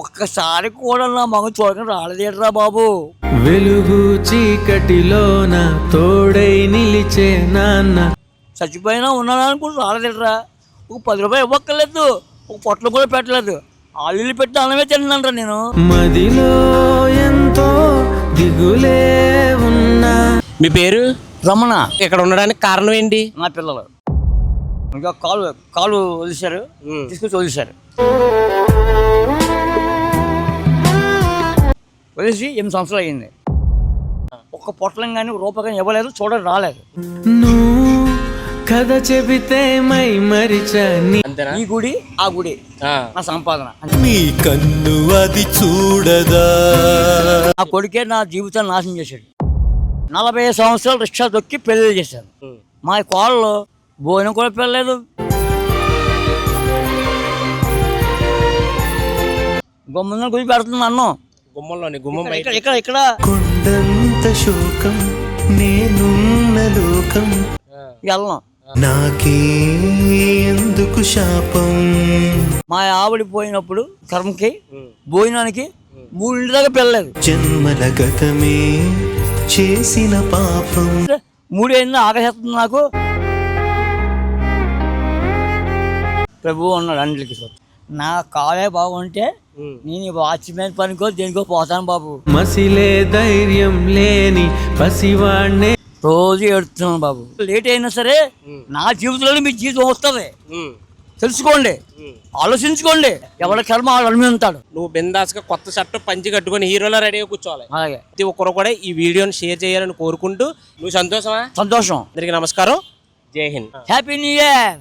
ఒక్కసారి కూడా నా మగ చూడకుండా రాలేదేట్రా బాబు? వెలుగు చీకటిలోన తోడై నిలిచే నాన్న. చచ్చిపోయినా ఉన్నాను అనుకుంటూ రాలేదేట్రా? ఒక పది రూపాయలు ఇవ్వక్కర్లేదు ఒక పొట్టలు కూడా పెట్టలేదు. ఆళ్ళు పెట్టి అన్నమే తిన్నాను నేను. మదిలో ఎంతో దిగులే ఉన్నా. మీ పేరు? రమణ. ఇక్కడ ఉండడానికి కారణం ఏంటి? నా పిల్లలు. ఇంకా కాలు కాలు వదిలేశారు. తీసుకొచ్చి వదిలేశారు. వదిలేసి ఎనిమిది సంవత్సరాలు అయ్యింది. ఒక్క పొట్లం కానీ రూపాయి కానీ ఇవ్వలేదు చూడడం రాలేదు. కథ చెబితే మై మరిచని ఈ గుడి ఆ గుడి ఆ. నా సంపాదన. మీ కన్ను అది చూడదా? నా కొడుకే నా జీవితాన్ని నాశనం చేశాడు. నలభై ఐదు సంవత్సరాలు రిక్షా దొక్కి పెళ్ళి చేశాను. మా కోళ్ళు భోజనం కూడా పెళ్ళలేదు. గమ్మున గురి పెడుతుంది అన్నం. గుమ్మంలోని గుమ్మం బయట ఇక్కడ ఇక్కడ. కొండంత శోకం నేనున్న లోకం. వెళ్ళం నాకే ఎందుకు శాపం? మా ఆవిడ పోయినప్పుడు కర్మకి భోజనానికి మూడింటి దాకా పెళ్ళలేదు జన్మల గతమే చేసిన పాపం. మూడు అయింది ఆకలిస్తుంది నాకు. ప్రభు అన్నాడు అండ్లకి. నా కాలే బాగుంటే నేను వాచ్మెన్ పనికో దేనికో పోతాను బాబు. మసిలే ధైర్యం లేని పసివాణ్ణే. రోజు ఏడుతున్నాను బాబు. లేట్ అయినా సరే నా జీవితంలో మీ జీవితం వస్తుంది. తెలుసుకోండి. ఆలోచించుకోండి. ఎవరి కర్మ వాళ్ళు అనుభవిస్తాడు నువ్వు బిందాస్గా కొత్త షర్ట్ పంచి కట్టుకొని హీరోలో రెడీగా కూర్చోవాలి. అలాగే. ప్రతి ఒక్కరు కూడా ఈ వీడియోని షేర్ చేయాలని కోరుకుంటూ నువ్వు సంతోషమా? సంతోషం. అందరికి నమస్కారం. జై హింద్. Happy new year